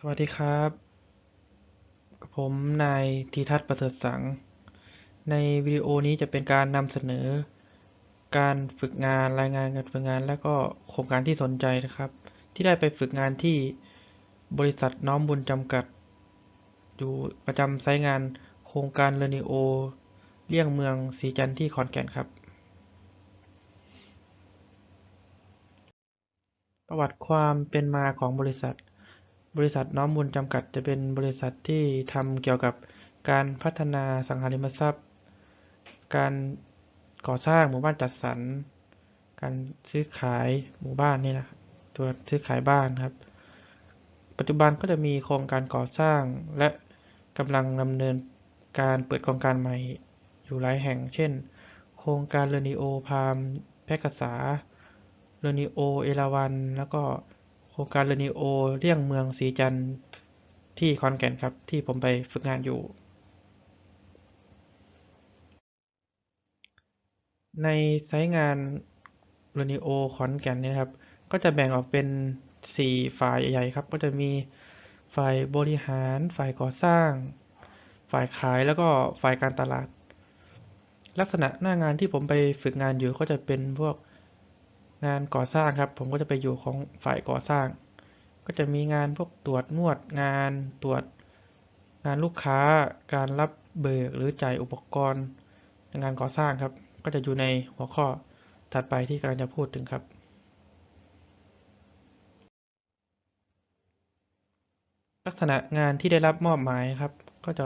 สวัสดีครับ ผมนายธีทัศน์ประเสริฐสัง ในวิดีโอนี้จะเป็นการนำเสนอ การฝึกงานรายงานการฝึกงาน และก็โครงการที่สนใจนะครับ ที่ได้ไปฝึกงานที่บริษัทน้อมบุญจำกัด อยู่ประจำไซต์งานโครงการเรนิโอเลี่ยงเมืองศรีจันที่ขอนแก่นครับ ประวัติความเป็นมาของบริษัท บริษัทน้อมบุญจำกัดจะเป็นบริษัทที่ทำเกี่ยวกับการพัฒนาสังหาริมทรัพย์ การก่อสร้างหมู่บ้านจัดสรร การซื้อขายหมู่บ้านนี่นะตัวซื้อขายบ้านครับ ปัจจุบันก็จะมีโครงการก่อสร้างและกำลังดำเนินการเปิดโครงการใหม่อยู่หลายแห่ง เช่น โครงการเรนิโอพามแพรกษาเรนิโอเอราวัณแล้วก็ รงการเรนิโอเลี่ยงเมืองศรีจันทร์ที่ขอนแก่นครับ ที่ผมไปฝึกงานอยู่ ในไซต์งานเรนิโอขอนแก่นนี่ครับ ก็จะแบ่งออกเป็นสี่ฝ่ายใหญ่ครับ ก็จะมีฝ่ายบริหาร ฝ่ายก่อสร้าง ฝ่ายขายแล้วก็ฝ่ายการตลาด ลักษณะหน้างานที่ผมไปฝึกงานอยู่ก็จะเป็นพวก งานก่อสร้างครับ ผมก็จะไปอยู่ของฝ่ายก่อสร้าง ก็จะมีงานพวกตรวจนวดงานตรวจงานลูกค้าการรับเบิกหรือจ่ายอุปกรณ์งานก่อสร้างครับ ก็จะอยู่ในหัวข้อถัดไปที่กำลังจะพูดถึงครับ ลักษณะงานที่ได้รับมอบหมายครับ ก็จะ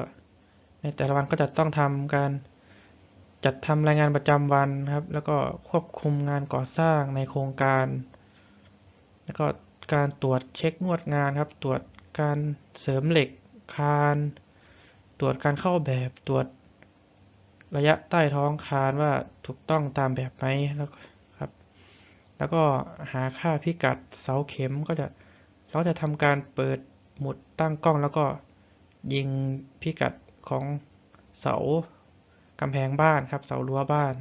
ในแต่ละวันก็จะต้องทำการ จัดทำรายงานประจำวันครับ แล้วก็ควบคุมงานก่อสร้างในโครงการ แล้วก็การตรวจเช็คนวดงานครับ ตรวจการเสริมเหล็กคาน ตรวจการเข้าแบบ ตรวจระยะใต้ท้องคานว่าถูกต้องตามแบบไหมแล้วครับ แล้วก็หาค่าพิกัดเสาเข็มก็จะเราจะทำการเปิดหมุดตั้งกล้องแล้วก็ยิงพิกัดของเสา กำแพงบ้านครับเสารั้วบ้าน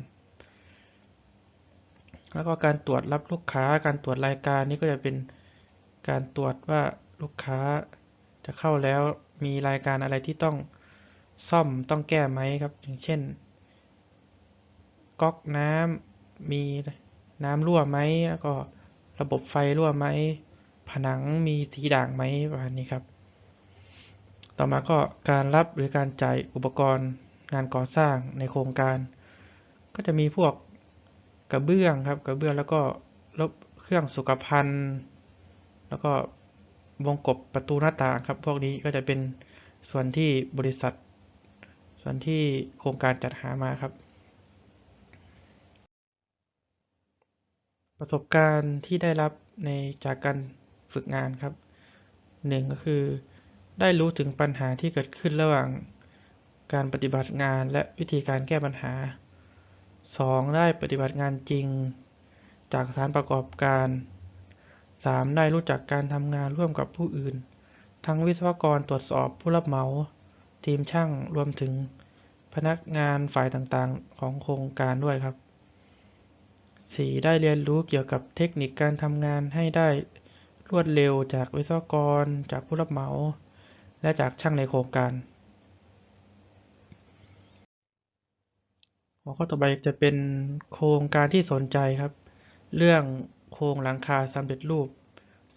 แล้วก็การตรวจรับลูกค้าการตรวจรายการนี้ก็จะเป็นการตรวจว่าลูกค้าจะเข้าแล้วมีรายการอะไรที่ต้องซ่อมต้องแก้ไหมครับ อย่างเช่น ก๊อกน้ำมีน้ำรั่วไหมแล้วก็ระบบไฟรั่วไหมผนังมีสีด่างไหมประมาณนี้ครับ ต่อมาก็การรับหรือการจ่ายอุปกรณ์ งานก่อสร้างในโครงการ ก็จะมีพวกกระเบื้องครับกระเบื้องแล้วก็ลบเครื่องสุขภัณฑ์ แล้วก็วงกบประตูหน้าต่างครับ พวกนี้ก็จะเป็นส่วนที่บริษัท ส่วนที่โครงการจัดหามาครับ ประสบการณ์ที่ได้รับในจากการฝึกงานครับหนึ่งก็คือได้รู้ถึงปัญหาที่เกิดขึ้นระหว่าง การปฏิบัติงานและวิธีการแก้ปัญหา 2. ได้ปฏิบัติงานจริง จากสถานประกอบการ 3. ได้รู้จักการทำงานร่วมกับผู้อื่น ทั้งวิศวกรตรวจสอบผู้รับเหมา ทีมช่างรวมถึงพนักงานฝ่ายต่างๆ ของโครงการด้วยครับ 4. ได้เรียนรู้เกี่ยวกับเทคนิคการทำงานให้ได้รวดเร็วจากวิศวกร จากผู้รับเหมา และจากช่างในโครงการ หัวข้อต่อไปจะเป็นโครงการที่สนใจครับ เรื่องโครงหลังคาสำเร็จรูป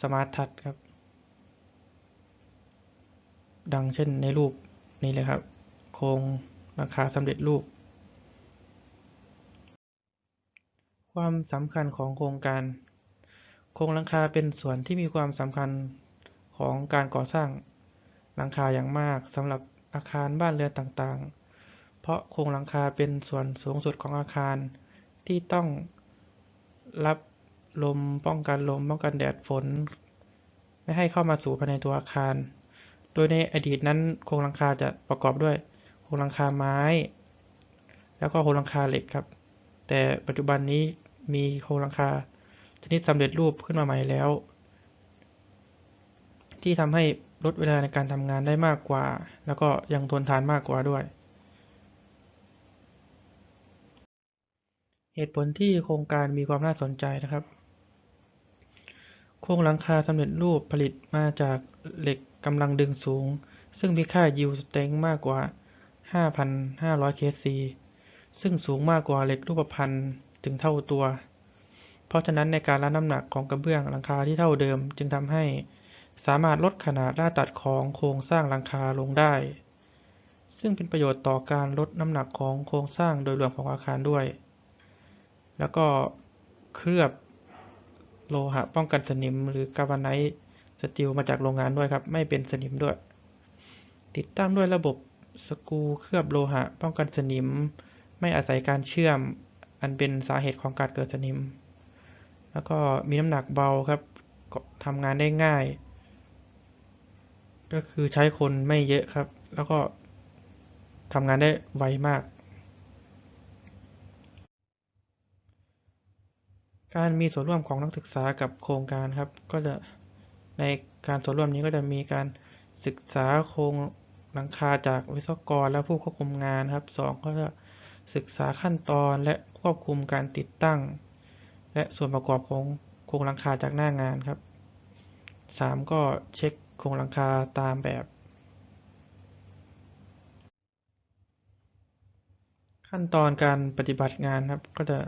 สมาร์ททัชครับ ดังเช่นในรูปนี้เลยครับ โครงหลังคาสำเร็จรูป ความสำคัญของโครงการ โครงหลังคาเป็นส่วนที่มีความสำคัญของการก่อสร้างหลังคาอย่างมากสำหรับอาคารบ้านเรือนต่างๆ เพราะโครงหลังคาเป็นส่วนสูงสุดของอาคาร ที่ต้องรับลมป้องกันลมป้องกันแดดฝน ไม่ให้เข้ามาสู่ภายในตัวอาคาร โดยในอดีตนั้นโครงหลังคาจะประกอบด้วยโครงหลังคาไม้ แล้วก็โครงหลังคาเหล็กครับ แต่ปัจจุบันนี้มีโครงหลังคาชนิดสำเร็จรูปขึ้นมาใหม่แล้ว ที่ทำให้ลดเวลาในการทำงานได้มากกว่า แล้วก็ยังทนทานมากกว่าด้วย เหตุผลที่โครงการมีความน่าสนใจนะครับ โครงหลังคาสำเร็จรูปผลิตมาจากเหล็กกำลังดึงสูง ซึ่งมีค่า yield strength มากกว่า 5,500 kc ซึ่งสูงมากกว่าเหล็กรูปพรรณถึงเท่าตัว เพราะฉะนั้นในการรับน้ำหนักของกระเบื้องหลังคาที่เท่าเดิม จึงทำให้สามารถลดขนาดหน้าตัดของโครงสร้างหลังคาลงได้ ซึ่งเป็นประโยชน์ต่อการลดน้ำหนักของโครงสร้างโดยรวมของอาคารด้วย แล้วก็เคลือบโลหะป้องกันสนิมหรือกา v าไน t ์สตีลมาจากโรงงานด้วยครับ ไม่เป็นสนิมด้วย ติดตั้งด้วยระบบสกูเคลือบโลหะ ป้องกันสนิม ไม่อาศัยการเชื่อม อันเป็นสาเหตุของการเกิดสนิม แล้วก็มีน้ำหนักเบาครับทำงานได้ง่าย ก็คือใช้คนไม่เยอะครับ แล้วก็ทำงานได้ไวมาก การมีส่วนร่วมของนักศึกษากับโครงการครับ ก็จะในการส่วนร่วมนี้ก็จะมีการศึกษาโครงหลังคาจากวิศวกรและผู้ควบคุมงานครับสองก็จะศึกษาขั้นตอนและควบคุมการติดตั้ง และส่วนประกอบของโครงหลังคาจากหน้างานครับสามก็เช็คโครงหลังคาตามแบบ ขั้นตอนการปฏิบัติงานครับก็จะ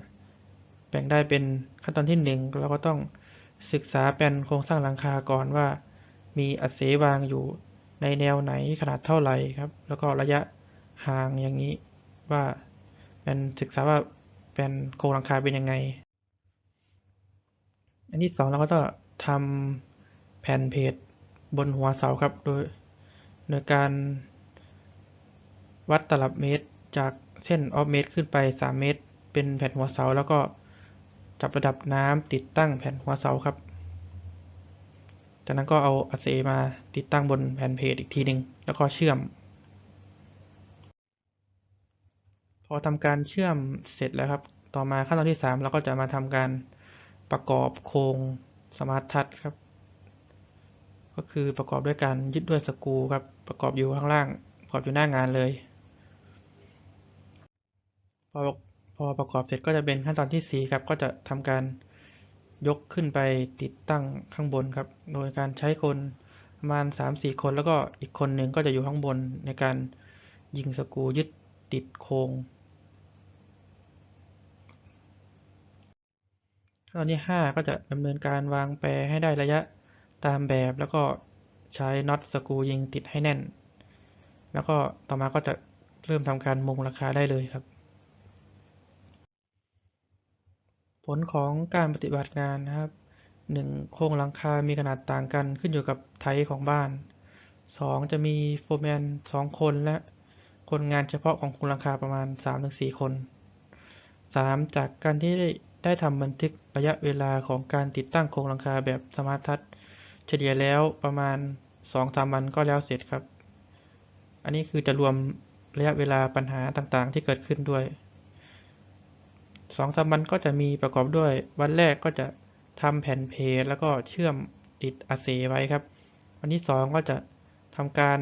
บ่งได้เป็นขั้นตอนที่หนึ่งเราก็ต้องศึกษาแปลนโครงสร้างหลังคาก่อนว่า มีอัดเสวางอยู่ในแนวไหนขนาดเท่าไหร่ครับ แล้วก็ระยะห่างอย่างนี้ว่าเป็นศึกษาว่าแปลนโครงหลังคาเป็นยังไง อันที่สองเราก็ต้องทำแผ่นเพจบนหัวเสาครับ โดยโดยการวัดตลับเมตรจากเส้นออฟเมตรขึ้นไป 3 เมตร เป็นแผ่นหัวเสาแล้วก็ จับระดับน้ำติดตั้งแผ่นหัวเสาครับ จากนั้นก็เอาอัดเสมาติดตั้งบนแผ่นเพจอีกทีหนึ่งแล้วก็เชื่อม พอทำการเชื่อมเสร็จแล้วครับ ต่อมาขั้นตอนที่ 3 เราก็จะมาทำการประกอบโครงสมาร์ททัชครับ ก็คือประกอบด้วยการยึดด้วยสกรูครับ ประกอบอยู่ข้างล่างประกอบอยู่หน้างานเลย พอ พอประกอบเสร็จก็จะเป็นขั้นตอนที่ 4 ครับ ก็จะทำการยกขึ้นไปติดตั้งข้างบนครับ โดยการใช้คนประมาณ 3-4 คนแล้วก็อีกคนหนึ่งก็จะอยู่ข้างบนในการยิงสกูยึดติดโครงขั้นตอนที่ 5 ก็จะดำเนินการวางแปรให้ได้ระยะตามแบบแล้วก็ใช้น็อตสกูยิงติดให้แน่น แล้วก็ต่อมาก็จะเริ่มทำการมุงราคาได้เลยครับ ผลของการปฏิบัติงานนะครับ 1. โครงหลังคา มีขนาดต่างกันขึ้นอยู่กับไทป์ของบ้าน 2. จะมีโฟร์แมน 2 คนและคนงานเฉพาะของโครงหลังคาประมาณ 3-4 คน 3. จากการที่ได้ได้ทำบันทึกระยะเวลาของการติดตั้งโครงหลังคาแบบสมาร์ททัชเฉลี่ยแล้วประมาณ 2-3 วันก็แล้วเสร็จครับ อันนี้คือจะรวมระยะเวลาปัญหาต่างๆ ที่เกิดขึ้นด้วย สองสามวันก็จะมีประกอบด้วย วันแรกก็จะทำแผ่นเพจแล้วก็เชื่อมติดอาเซไว้ครับ วันที่สองก็จะทำการ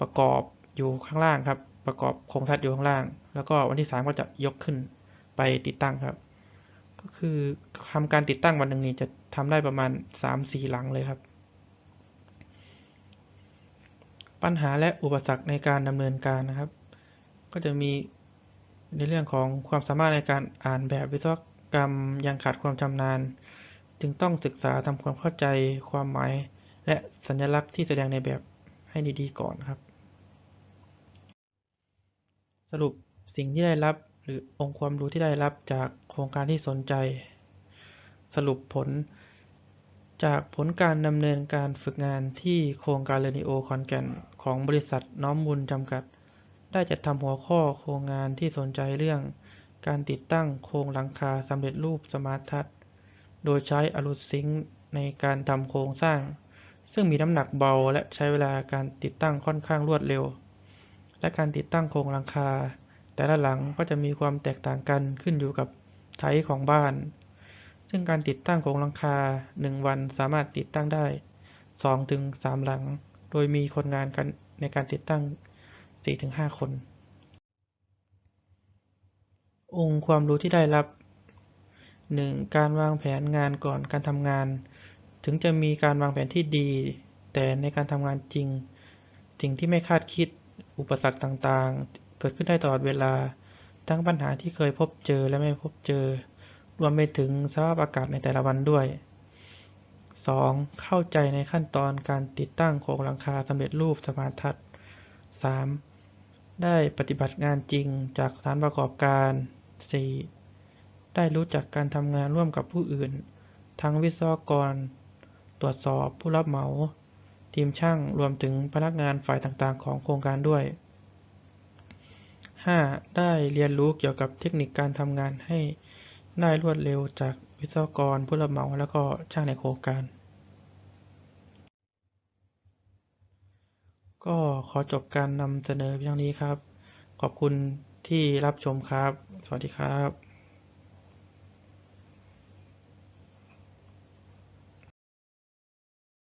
ประกอบอยู่ข้างล่างครับ ประกอบโครงทัดอยู่ข้างล่าง แล้วก็วันที่สามก็จะยกขึ้นไปติดตั้งครับ ก็คือทำการติดตั้งวันหนึ่งนี้จะทำได้ประมาณสามสี่หลังเลยครับ ปัญหาและอุปสรรคในการดำเนินการนะครับ ก็จะมี ในเรื่องของความสามารถในการอ่านแบบวิศวกรรมยังขาดความชำนาญ จึงต้องศึกษาทำความเข้าใจความหมาย และสัญลักษณ์ที่แสดงในแบบให้ดีๆก่อนครับ สรุปสิ่งที่ได้รับหรือองค์ความรู้ที่ได้รับจากโครงการที่สนใจ สรุปผล จากผลการดำเนินการฝึกงานที่โครงการเรนิโอคอนแก่นของบริษัทน้อมบุญจำกัด ได้จัดทำหัวข้อโครงงานที่สนใจเรื่อง การติดตั้งโครงหลังคาสำเร็จรูปสมาร์ททัชโดยใช้อลูซิงค์ในการทำโครงสร้าง ซึ่งมีน้ำหนักเบาและใช้เวลาการติดตั้งค่อนข้างรวดเร็ว และการติดตั้งโครงหลังคา แต่ละหลังก็จะมีความแตกต่างกันขึ้นอยู่กับไทป์ของบ้าน ซึ่งการติดตั้งโครงหลังคา 1 วันสามารถติดตั้งได้ 2-3 หลัง โดยมีคนงานกันในการติดตั้ง 4-5คน องค์ความรู้ที่ได้รับ 1. การวางแผนงานก่อนการทำงาน ถึงจะมีการวางแผนที่ดี แต่ในการทำงานจริง สิ่งที่ไม่คาดคิด อุปสรรคต่างๆ เกิดขึ้นได้ตลอดเวลา ทั้งปัญหาที่เคยพบเจอและไม่พบเจอ รวมไปถึงสภาพอากาศในแต่ละวันด้วย 2. เข้าใจในขั้นตอนการติดตั้งโครงหลังคาสำเร็จรูปสมาร์ททัช 3. ได้ปฏิบัติงานจริงจากสถานประกอบการ 4. ได้รู้จักการทำงานร่วมกับผู้อื่น ทั้งวิศวกร ตรวจสอบผู้รับเหมา ทีมช่างรวมถึงพนักงานฝ่ายต่างๆ ของโครงการด้วย 5. ได้เรียนรู้เกี่ยวกับเทคนิคการทำงานให้ได้รวดเร็วจากวิศวกรผู้รับเหมาแล้วก็ช่างในโครงการ ก็ขอจบการนำเสนอเพียงนี้ครับ ขอบคุณที่รับชมครับ สวัสดีครับ